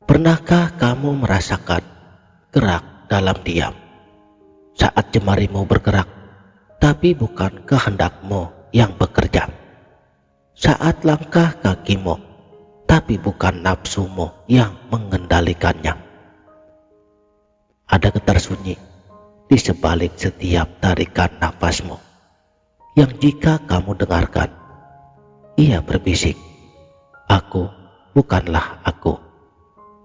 Pernahkah kamu merasakan gerak dalam diam saat jemarimu bergerak, tapi bukan kehendakmu yang bekerja? Saat langkah kakimu, tapi bukan nafsumu yang mengendalikannya. Ada getar sunyi di sebalik setiap tarikan nafasmu, yang jika kamu dengarkan, ia berbisik, Aku bukanlah aku.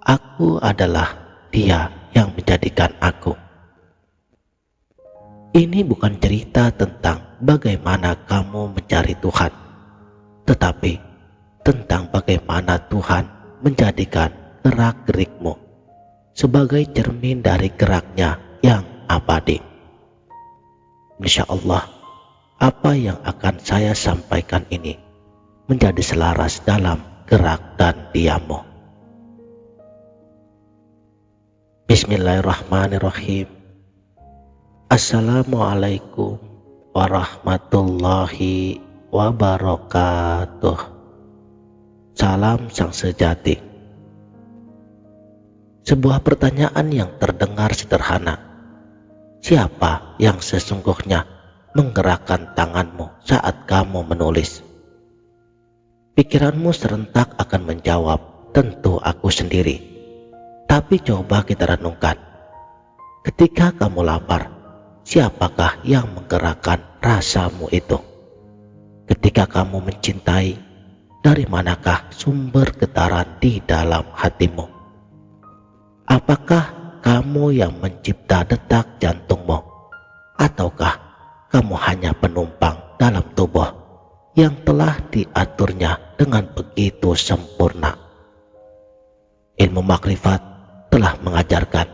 Aku adalah dia yang menjadikan aku. Ini bukan cerita tentang bagaimana kamu mencari Tuhan, tetapi tentang bagaimana Tuhan menjadikan gerak-gerikmu sebagai cermin dari geraknya yang abadi. Insya Allah, apa yang akan saya sampaikan ini menjadi selaras dalam gerak dan diammu. Bismillahirrahmanirrahim. Assalamualaikum warahmatullahi wabarakatuh. Salam sang sejati. Sebuah pertanyaan yang terdengar sederhana. Siapa yang sesungguhnya menggerakkan tanganmu saat kamu menulis? Pikiranmu serentak akan menjawab, tentu aku sendiri tapi coba kita renungkan. Ketika kamu lapar, siapakah yang menggerakkan rasamu itu? Ketika kamu mencintai, dari manakah sumber getaran di dalam hatimu? Apakah kamu yang mencipta detak jantungmu? Ataukah kamu hanya penumpang dalam tubuh yang telah diaturnya dengan begitu sempurna? Ilmu makrifat telah mengajarkan.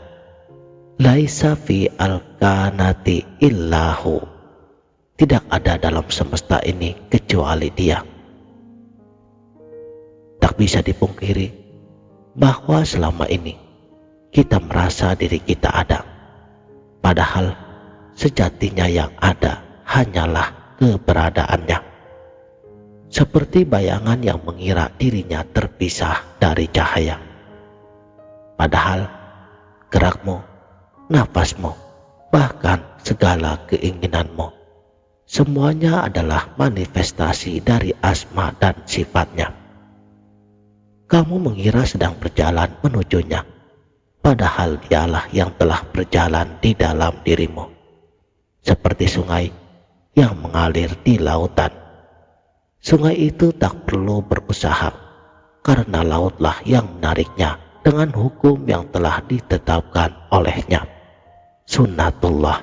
Laisa fi al-kanati illahu. Tidak ada dalam semesta ini kecuali dia. Tak bisa dipungkiri bahwa selama ini kita merasa diri kita ada. Padahal sejatinya yang ada hanyalah keberadaannya. Seperti bayangan yang mengira dirinya terpisah dari cahaya Padahal gerakmu, nafasmu, bahkan segala keinginanmu, semuanya adalah manifestasi dari asma dan sifatnya. Kamu mengira sedang berjalan menujunya, padahal dialah yang telah berjalan di dalam dirimu. Seperti sungai yang mengalir di lautan. Sungai itu tak perlu berusaha, karena lautlah yang menariknya dengan hukum yang telah ditetapkan olehnya. Sunnatullah.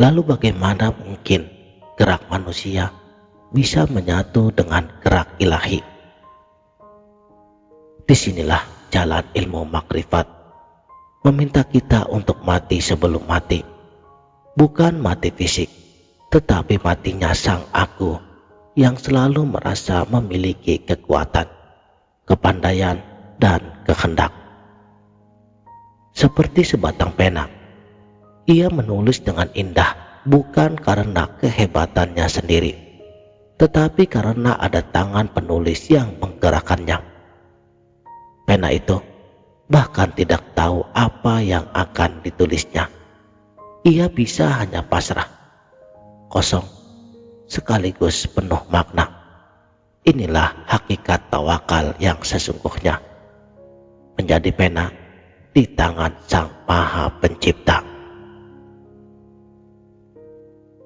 Lalu bagaimana mungkin gerak manusia bisa menyatu dengan gerak ilahi? Di sinilah jalan ilmu makrifat meminta kita untuk mati sebelum mati. Bukan mati fisik, tetapi matinya sang aku yang selalu merasa memiliki kekuatan, kepandaian, dan kehendak. Seperti sebatang pena, ia menulis dengan indah bukan karena kehebatannya sendiri, tetapi karena ada tangan penulis yang menggerakkannya. Pena itu bahkan tidak tahu apa yang akan ditulisnya. Ia bisa hanya pasrah, kosong, sekaligus penuh makna. Inilah hakikat tawakal yang sesungguhnya. Menjadi pena di tangan Sang Maha Pencipta.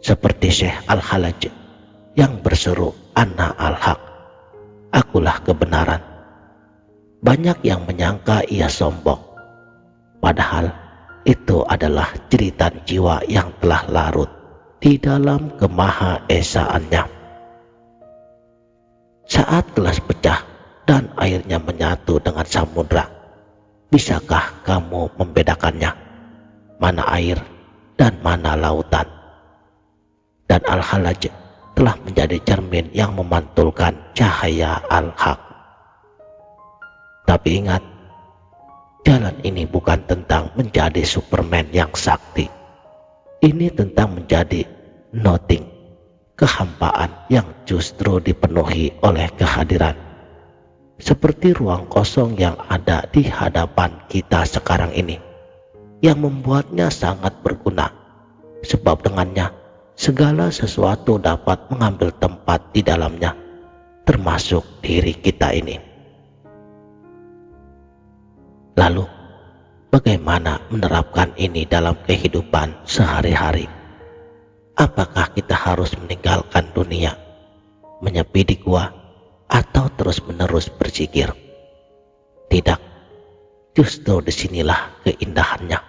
Seperti Syekh Al-Halaj yang berseru Ana Al-Haq. Akulah kebenaran. Banyak yang menyangka ia sombong. Padahal itu adalah cerita jiwa yang telah larut di dalam kemaha esaannya. Saat gelas pecah dan airnya menyatu dengan samudra, bisakah kamu membedakannya? Mana air dan mana lautan? Dan Al-Halaj telah menjadi cermin yang memantulkan cahaya Al-Haq. Tapi ingat, jalan ini bukan tentang menjadi Superman yang sakti ini tentang menjadi nothing, kehampaan yang justru dipenuhi oleh kehadiran. seperti ruang kosong yang ada di hadapan kita sekarang ini, yang membuatnya sangat berguna, sebab dengannya segala sesuatu dapat mengambil tempat di dalamnya, termasuk diri kita ini. Lalu, bagaimana menerapkan ini dalam kehidupan sehari-hari? Apakah kita harus meninggalkan dunia, menyepi di gua, atau terus-menerus berzikir. Tidak, justru di sinilah keindahannya.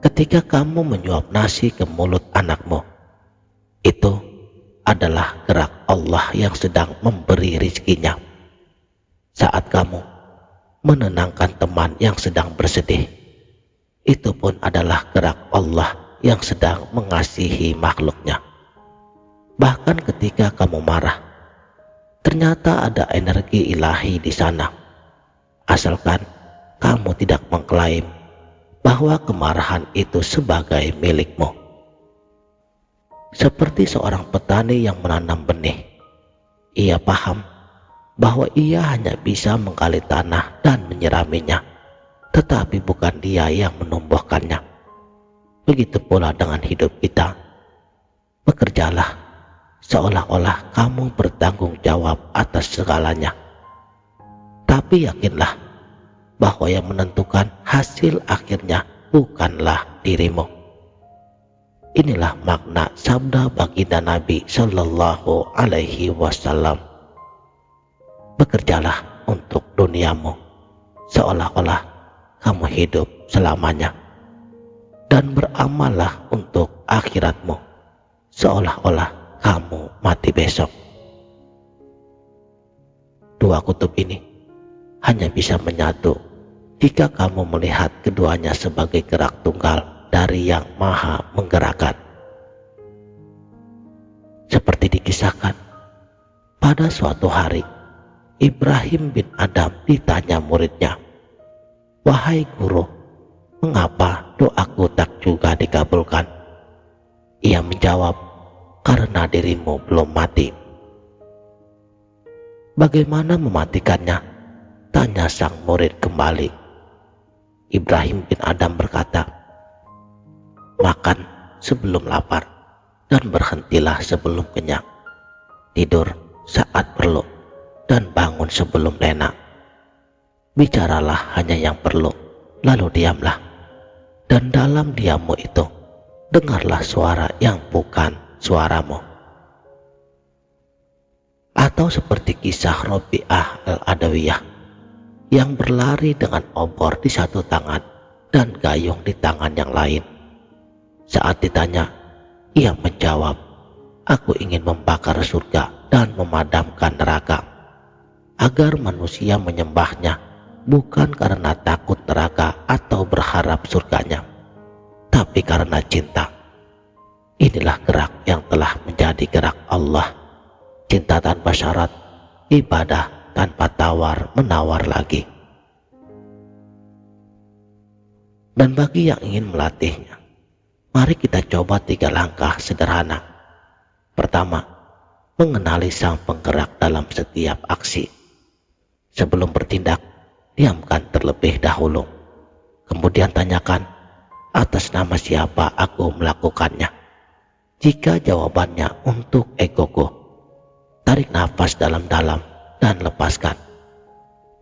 Ketika kamu menyuap nasi ke mulut anakmu, itu adalah gerak Allah yang sedang memberi rizkinya. Saat kamu menenangkan teman yang sedang bersedih, itu pun adalah gerak Allah yang sedang mengasihi makhluknya. Bahkan ketika kamu marah, Ternyata ada energi ilahi di sana. Asalkan kamu tidak mengklaim bahwa kemarahan itu sebagai milikmu. Seperti seorang petani yang menanam benih, ia paham bahwa ia hanya bisa menggali tanah dan menyiraminya, tetapi bukan dia yang menumbuhkannya. Begitu pula dengan hidup kita. Bekerjalah seolah-olah kamu bertanggung jawab atas segalanya. Tapi yakinlah bahwa yang menentukan hasil akhirnya bukanlah dirimu. Inilah makna sabda baginda Nabi Shallallahu Alaihi Wasallam. Bekerjalah untuk duniamu, seolah-olah kamu hidup selamanya, dan beramallah untuk akhiratmu, seolah-olah kamu mati besok. Dua kutub ini hanya bisa menyatu jika kamu melihat keduanya sebagai gerak tunggal dari yang maha menggerakkan. Seperti dikisahkan, pada suatu hari Ibrahim bin Adam ditanya muridnya, Wahai guru, mengapa doaku tak juga dikabulkan? Ia menjawab, karena dirimu belum mati. Bagaimana mematikannya? Tanya sang murid kembali. Ibrahim bin Adam berkata, Makan sebelum lapar dan berhentilah sebelum kenyang. Tidur saat perlu dan bangun sebelum lena. Bicaralah hanya yang perlu, lalu diamlah. Dan dalam diammu itu, dengarlah suara yang bukan suaramu. Atau seperti kisah Robi'ah al-Adawiyah yang berlari dengan obor di satu tangan dan gayung di tangan yang lain. Saat ditanya, ia menjawab, Aku ingin membakar surga dan memadamkan neraka, agar manusia menyembahnya bukan karena takut neraka atau berharap surganya, tapi karena cinta. Inilah gerak yang telah menjadi gerak Allah. Cinta tanpa syarat, ibadah tanpa tawar menawar lagi. Dan bagi yang ingin melatihnya, mari kita coba tiga langkah sederhana. Pertama, mengenali sang penggerak dalam setiap aksi. Sebelum bertindak, diamkan terlebih dahulu. Kemudian tanyakan, atas nama siapa aku melakukannya. Jika jawabannya untuk egoku, tarik nafas dalam-dalam dan lepaskan.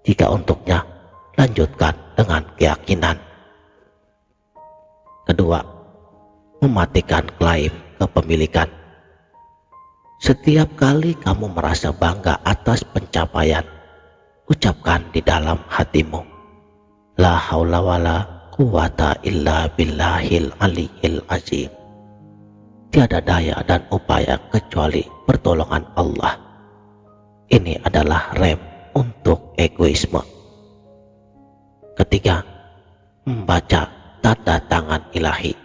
Jika untuknya, lanjutkan dengan keyakinan. Kedua, mematikan klaim kepemilikan. Setiap kali kamu merasa bangga atas pencapaian, ucapkan di dalam hatimu. La haula wala quwata illa billahil aliyil azim tiada daya dan upaya kecuali pertolongan Allah. Ini adalah rem untuk egoisme. Ketiga, membaca tanda tangan ilahi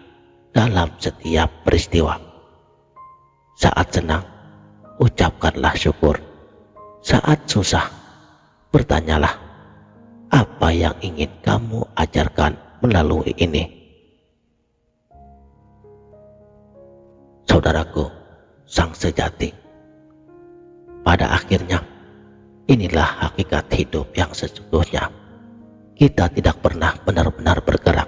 dalam setiap peristiwa. Saat senang, ucapkanlah syukur. Saat susah, bertanyalah apa yang ingin kamu ajarkan melalui ini. saudaraku, sang sejati. Pada akhirnya, inilah hakikat hidup yang sesungguhnya. Kita tidak pernah benar-benar bergerak.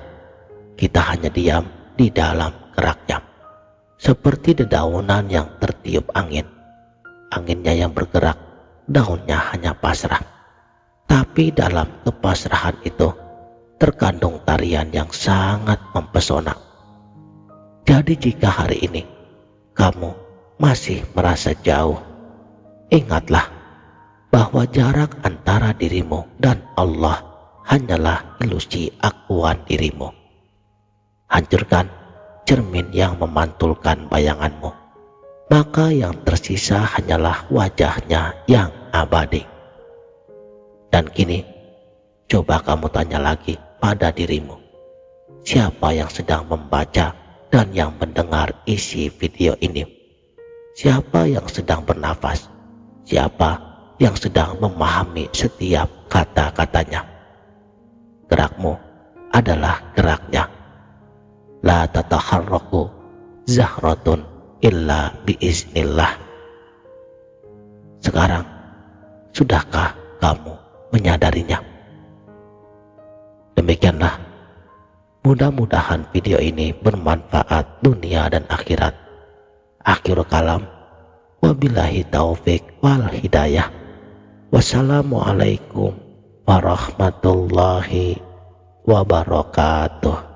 Kita hanya diam di dalam geraknya. Seperti dedaunan yang tertiup angin. Anginnya yang bergerak, daunnya hanya pasrah. Tapi dalam kepasrahan itu terkandung tarian yang sangat mempesona. Jadi jika hari ini kamu masih merasa jauh, ingatlah bahwa jarak antara dirimu dan Allah hanyalah ilusi akuan dirimu. Hancurkan cermin yang memantulkan bayanganmu, maka yang tersisa hanyalah wajahnya yang abadi. Dan kini, coba kamu tanya lagi pada dirimu, siapa yang sedang membaca dan yang mendengar isi video ini? Siapa yang sedang bernafas? Siapa yang sedang memahami setiap kata-katanya? gerakmu adalah geraknya. La tataharraku zahratun illa biiznillah. Sekarang, sudahkah kamu menyadarinya? Demikianlah, mudah-mudahan video ini bermanfaat dunia dan akhirat. Akhir kalam, wabillahi taufik wal hidayah. Wassalamualaikum warahmatullahi wabarakatuh.